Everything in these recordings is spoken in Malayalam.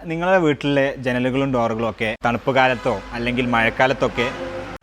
നിങ്ങളുടെ വീട്ടിലെ ജനലുകളും ഡോറുകളും ഒക്കെ തണുപ്പ് കാലത്തോ അല്ലെങ്കിൽ മഴക്കാലത്തൊക്കെ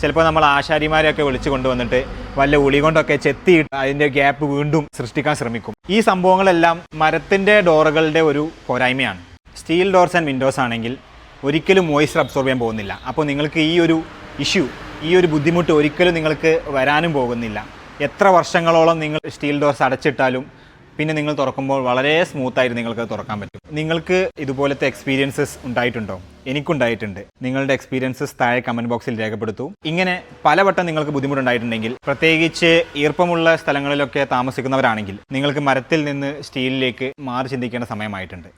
ചിലപ്പോൾ നമ്മൾ ആശാരിമാരെയൊക്കെ വിളിച്ചു കൊണ്ടുവന്നിട്ട് വല്ല ഉളി കൊണ്ടൊക്കെ ചെത്തിയിട്ട് അതിന്റെ ഗ്യാപ്പ് വീണ്ടും സൃഷ്ടിക്കാൻ ശ്രമിക്കും. ഈ സംഭവങ്ങളെല്ലാം മരത്തിന്റെ ഡോറുകളുടെ ഒരു പോരായ്മയാണ്. സ്റ്റീൽ ഡോർസ് ആൻഡ് വിൻഡോസ് ആണെങ്കിൽ ഒരിക്കലും മോയ്സ്ചർ അബ്സോർബ് ചെയ്യാൻ പോകുന്നില്ല. അപ്പോൾ നിങ്ങൾക്ക് ഈ ഒരു ഇഷ്യൂ ഈ ഒരു ബുദ്ധിമുട്ട് ഒരിക്കലും നിങ്ങൾക്ക് വരാനും പോകുന്നില്ല. എത്ര വർഷങ്ങളോളം നിങ്ങൾ സ്റ്റീൽ ഡോർസ് അടച്ചിട്ടാലും പിന്നെ നിങ്ങൾ തുറക്കുമ്പോൾ വളരെ സ്മൂത്തായിട്ട് നിങ്ങൾക്ക് തുറക്കാൻ പറ്റും. നിങ്ങൾക്ക് ഇതുപോലത്തെ എക്സ്പീരിയൻസസ് ഉണ്ടായിട്ടുണ്ടോ? എനിക്കുണ്ടായിട്ടുണ്ട്. നിങ്ങളുടെ എക്സ്പീരിയൻസസ് താഴെ കമന്റ് ബോക്സിൽ രേഖപ്പെടുത്തൂ. ഇങ്ങനെ പലവട്ടം നിങ്ങൾക്ക് ബുദ്ധിമുട്ടുണ്ടായിട്ടുണ്ടെങ്കിൽ പ്രത്യേകിച്ച് ഈർപ്പമുള്ള സ്ഥലങ്ങളിലൊക്കെ താമസിക്കുന്നവരാണെങ്കിൽ നിങ്ങൾക്ക് മരത്തിൽ നിന്ന് സ്റ്റീലിലേക്ക് മാറി ചിന്തിക്കേണ്ട സമയമായിട്ടുണ്ട്.